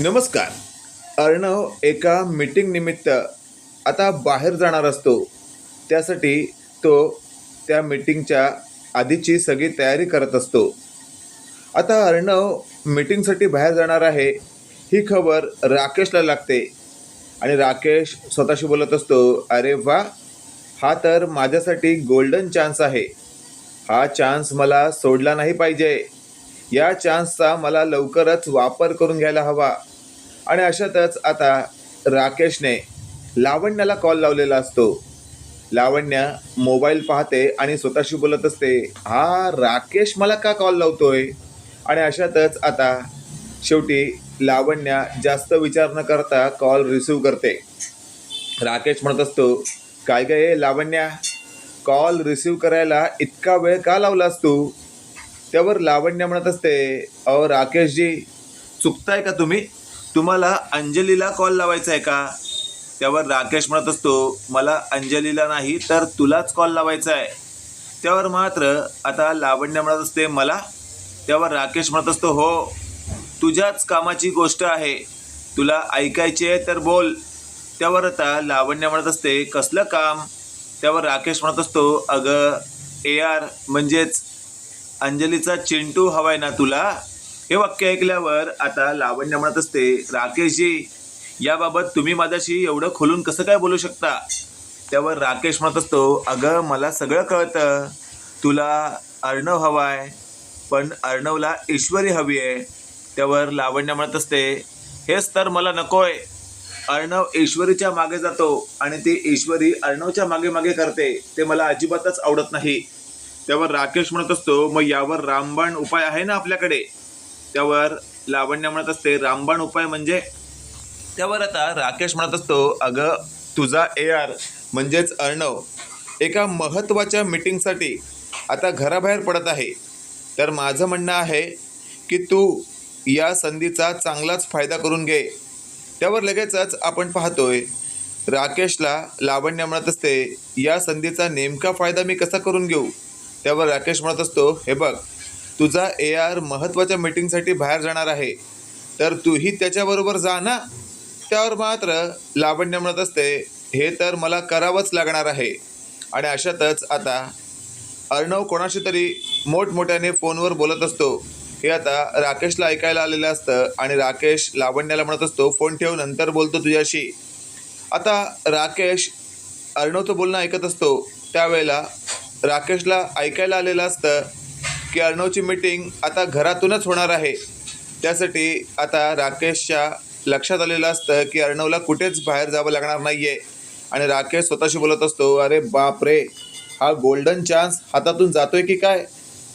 नमस्कार. अर्णव एका मीटिंग निमित्त आता बाहेर जाणार असतो. त्यासाठी तो त्या मीटिंगच्या आधीची सगळी तयारी करत असतो. आता अर्णव मीटिंगसाठी बाहेर जाणार आहे. ही खबर राकेशला लागते. आणि राकेश स्वतःशी बोलत असतो अरे वा हा तर माझ्यासाठी गोल्डन चान्स आहे. हा चान्स मला सोडला नाही पाहिजे. या चान्सचा मला लवकरच वापर करून घ्यायला हवा. आणि अशातच आता राकेशने लावण्याला कॉल लावलेला असतो. लावण्य मोबाईल पाहते आणि स्वतःशी बोलत असते हा राकेश मला का कॉल लावतोय? आणि अशातच आता शेवटी लावण्या जास्त विचार न करता कॉल रिसीव करते. राकेश म्हणत असतो काय काय लावण्या कॉल रिसीव करायला इतका वेळ का लावलास तू? त्यावर लावण्य म्हणत असते अहो राकेशजी चुकताय का तुम्ही? तुम्हाला अंजलीला कॉल लावायचा आहे का? त्यावर राकेश म्हणत असतो मला अंजलीला नाही तर तुलाच कॉल लावायचा आहे. त्यावर मात्र आता लावण्य म्हणत असते मला? त्यावर राकेश म्हणत असतो हो तुझ्याच कामाची गोष्ट आहे. तुला ऐकायची आहे तर बोल. त्यावर आता लावण्य म्हणत असते कसलं काम? त्यावर राकेश म्हणत असतो अगं ए आर म्हणजेच अंजलीचा चिंटू हवाय ना तुला? हे वाक्य ऐकल्यावर आता लावण्य म्हणत असते राकेशजी याबाबत तुम्ही माझ्याशी एवढं खोलून कसं काय बोलू शकता? त्यावर राकेश म्हणत असतो अगं मला सगळं कळतं. तुला अर्णव हवा आहे पण अर्णवला ईश्वरी हवी आहे. त्यावर लावण्य म्हणत असते हेच तर मला नकोय. अर्णव ईश्वरीच्या मागे जातो आणि ती ईश्वरी अर्णवच्या मागे मागे करते. ते मला अजिबातच आवडत नाही. त्यावर राकेश म्हणत असतो मग यावर रामबाण उपाय आहे ना आपल्याकडे? त्यावर लावण्य म्हणत असते. रामबाण उपाय म्हणजे? त्यावर आता राकेश म्हणत असतो अगं तुझा ए आर म्हणजेच अर्णव एका महत्त्वाच्या मीटिंगसाठी आता घराबाहेर पडत आहे. तर माझं म्हणणं आहे की तू या संधीचा चांगलाच फायदा करून घे. त्यावर लगेचच आपण पाहतोय राकेशला लावण्य म्हणत असते या संधीचा नेमका फायदा मी कसा करून घेऊ? त्यावर राकेश म्हणत असतो हे बघ तुझा ए आर महत्त्वाच्या मीटिंगसाठी बाहेर जाणार आहे. तर तूही त्याच्याबरोबर जा ना. त्यावर मात्र लावण्य म्हणत असते. हे तर मला करावंच लागणार आहे. आणि अशातच आता अर्णव कोणाशी तरी मोठमोठ्याने फोनवर बोलत असतो. हे आता राकेशला ऐकायला आलेलं असतं आणि राकेश लावण्याला म्हणत असतो फोन ठेव नंतर बोलतो तुझ्याशी. आता राकेश अर्णवचं बोलणं ऐकत असतो. त्यावेळेला राकेशला ऐकायला आलेलं असतं. की अर्णवची मीटिंग आता घरातूनच होणार आहे. त्यासाठी आता राकेशच्या लक्षात आलेलं असतं की अर्णवला कुठेच बाहेर जावं लागणार नाही आहे आणि राकेश स्वतःशी बोलत असतो अरे बाप रे हा गोल्डन चान्स हातातून जातोय की काय?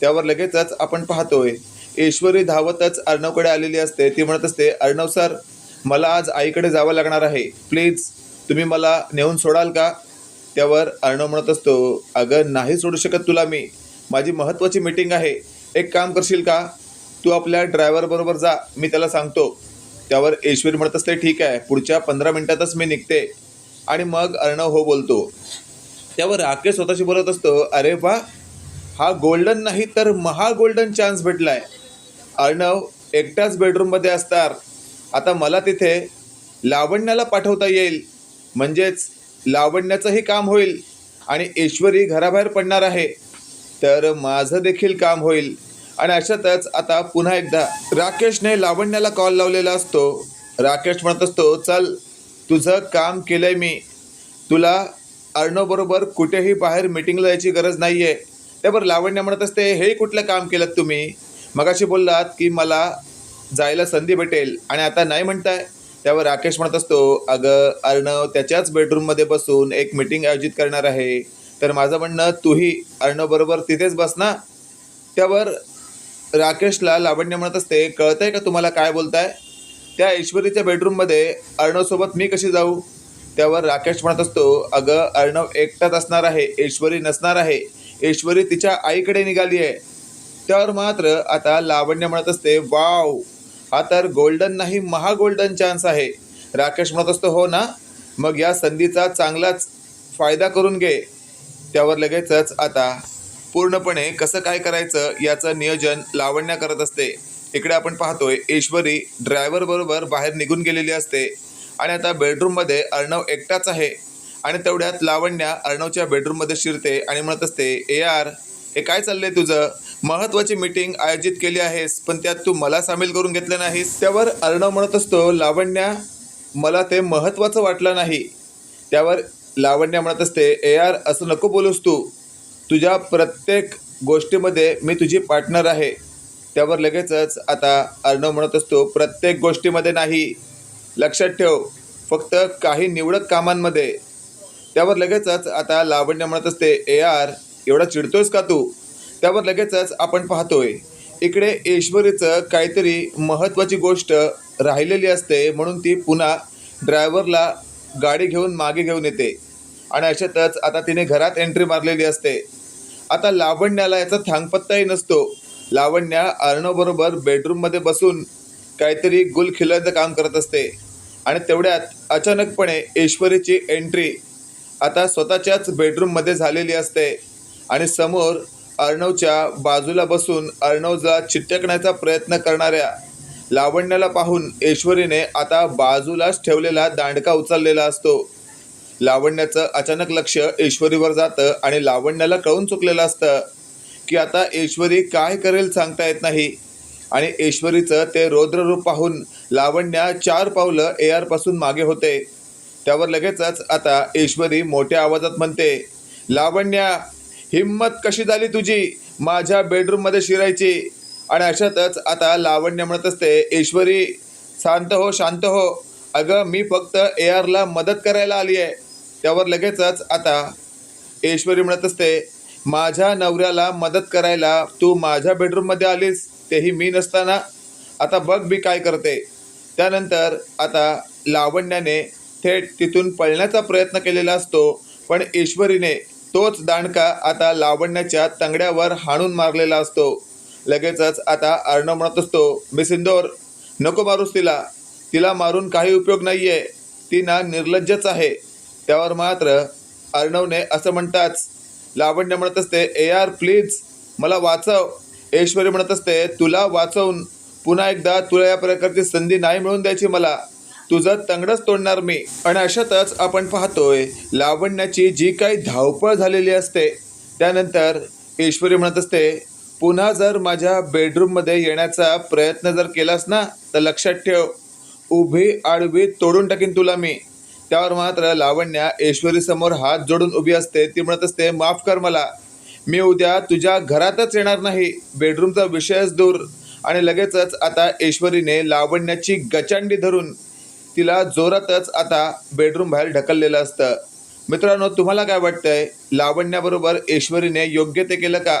त्यावर लगेचच आपण पाहतोय ईश्वरी धावतच अर्णवकडे आलेली असते. ती म्हणत असते अर्णव सर मला आज आईकडे जावं लागणार आहे. प्लीज तुम्ही मला नेऊन सोडाल का? त्यावर अर्णव म्हणत असतो अगं नाही सोडू शकत तुला मी. माझी महत्त्वाची मीटिंग आहे. एक काम करशील का? तू आपल्या ड्रायव्हरबरोबर जा. मी त्याला सांगतो. त्यावर ईश्वरी म्हणत असते ठीक आहे. पुढच्या पंधरा मिनिटातच मी निघते. आणि मग अर्णव हो बोलतो. त्यावर राकेश स्वतःशी बोलत असतो अरे वा! हा गोल्डन नाही तर महा गोल्डन चान्स भेटलाय. अर्णव एकटाच बेडरूममध्ये असणार. आता मला तिथे लावण्याला पाठवता येईल. म्हणजेच लावण्याचंही काम होईल. आणि ईश्वरी घराबाहेर पडणार आहे. तर माझं देखील काम होईल. आणि अशातच आता पुन्हा एकदा राकेशने लावण्याला कॉल लावलेला असतो. राकेश म्हणत असतो चल तुझं काम केलंय मी. तुला अर्णवबरोबर कुठेही बाहेर मिटिंगला जायची गरज नाही आहे त्यावर लावण्य म्हणत असते हे कुठलं काम केलं तुम्ही? मगाशी बोललात की मला जायला संधी भेटेल आणि आता नाही म्हणताय. त्यावर राकेश म्हणत असतो अगं अर्णव त्याच्याच बेडरूममध्ये बसून एक मिटिंग आयोजित करणार आहे. तर माझं म्हणणं तूही अर्णवबरोबर तिथेच बस ना. त्यावर राकेशला लावण्य म्हणत असते कळतंय का तुम्हाला काय बोलताय? त्या ईश्वरीच्या बेडरूममध्ये अर्णवसोबत मी कशी जाऊ? त्यावर राकेश म्हणत असतो अगं अर्णव एकटाच असणार आहे ईश्वरी नसणार आहे ईश्वरी तिच्या आईकडे निघाली आहे. त्यावर मात्र आता लावण्य म्हणत असते वाव हा तर गोल्डन नाही महा गोल्डन चान्स आहे. राकेश म्हणत असतो हो ना मग या संधीचा चांगलाच फायदा करून घे. त्यावर लगेचच आता पूर्णपणे कसं काय करायचं याचं नियोजन लावण्या करत असते. इकडे आपण पाहतोय ईश्वरी ड्रायव्हर बरोबर बाहेर निघून गेलेली असते. आणि आता बेडरूममध्ये अर्णव एकटाच आहे. आणि तेवढ्यात लावण्या अर्णवच्या बेडरूममध्ये शिरते आणि म्हणत असते ए आर हे काय चाललंय तुझं? महत्वाची मीटिंग आयोजित केली आहेस पण त्यात तू मला सामील करून घेतलं नाहीस. त्यावर अर्णव म्हणत असतो लावण्या मला ते महत्त्वाचं वाटलं नाही. त्यावर लावण्या म्हणत असते ए आर असं नको बोलूस तू. तुझ्या प्रत्येक गोष्टीमध्ये मी तुझी पार्टनर आहे. त्यावर लगेचच आता अर्णव म्हणत असतो प्रत्येक गोष्टीमध्ये नाही. लक्षात ठेव. फक्त काही निवडक कामांमध्ये. त्यावर लगेचच आता लावण्य म्हणत असते ए आर एवढा चिडतोयस का तू? त्यावर लगेचच आपण पाहतोय इकडे ईश्वरीचं काहीतरी महत्त्वाची गोष्ट राहिलेली असते म्हणून ती पुन्हा ड्रायव्हरला गाडी घेऊन मागे घेऊन येते. आणि अशातच आता तिने घरात एंट्री मारलेली असते. आता लावण्याला याचा थांगपत्ताही नसतो. लावण्या अर्णवबरोबर बेडरूममध्ये बसून काहीतरी गुल खिलायचं काम करत असते. आणि तेवढ्यात अचानकपणे ईश्वरीची एंट्री आता स्वतःच्याच बेडरूममध्ये झालेली असते. आणि समोर अर्णवच्या बाजूला बसून अर्णवला चिटकण्याचा प्रयत्न करणाऱ्या लावण्याला पाहून ऐश्वरीने आता बाजूलाच ठेवलेला दांडका उचललेला असतो. लावण्याचं अचानक लक्ष ऐश्वरीवर जातं आणि लावण्याला कळून चुकलेलं असतं की आता ऐश्वरी काय करेल सांगता येत नाही. आणि ऐश्वरीचं ते रौद्ररूप पाहून लावण्या चार पावलं ए आरपासून मागे होते. त्यावर लगेचच आता ऐश्वरी मोठ्या आवाजात म्हणते लावण्या हिम्मत कशी झाली तुझी? माझ्या बेडरूममध्ये शिरायची. आणि अशातच आता लावण्य म्हणत असते ईश्वरी शांत हो शांत हो. अगं मी फक्त ए आरला मदत करायला आली आहे. त्यावर लगेचच आता ईश्वरी म्हणत असते माझ्या नवऱ्याला मदत करायला तू माझ्या बेडरूममध्ये आलीस तेही मी नसताना. आता बघ मी काय करते. त्यानंतर आता लावण्याने थेट तिथून पळण्याचा प्रयत्न केलेला असतो पण ईश्वरीने तोच दांडका आता लावण्याच्या तंगड्यावर हाणून मारलेला असतो. लगेचच आता अर्णव म्हणत असतो मी सिंदोर नको मारूस तिला. तिला मारून काही उपयोग नाही आहे ती ना निर्लज्जच आहे. त्यावर मात्र अर्णवने असं म्हणताच लावण्य म्हणत असते ए आर प्लीज मला वाचव. ऐश्वरी म्हणत असते तुला वाचवून पुन्हा एकदा तुला या प्रकारची संधी नाही मिळून द्यायची मला. तुझं तंगडच तोडणार मी. आणि अशातच आपण पाहतोय लावण्याची जी काही धावपळ झालेली असते त्यानंतर ईश्वरी म्हणत असते पुन्हा जर माझ्या बेडरूममध्ये येण्याचा प्रयत्न जर केलास ना तर लक्षात ठेव. उभी आडवी तोडून टाकीन तुला मी. त्यावर मात्र लावण्या ईश्वरीसमोर हात जोडून उभी असते. ती म्हणत असते माफ कर मला. मी उद्या तुझ्या घरातच येणार नाही. बेडरूमचा विषयच दूर. आणि लगेचच आता ईश्वरीने लावण्याची गचांडी धरून तिला जोरातच आता बेडरूम बाहेर ढकललेलं असतं. मित्रांनो तुम्हाला काय वाटतंय? लावण्याबरोबर ईश्वरीने योग्य ते केलं का?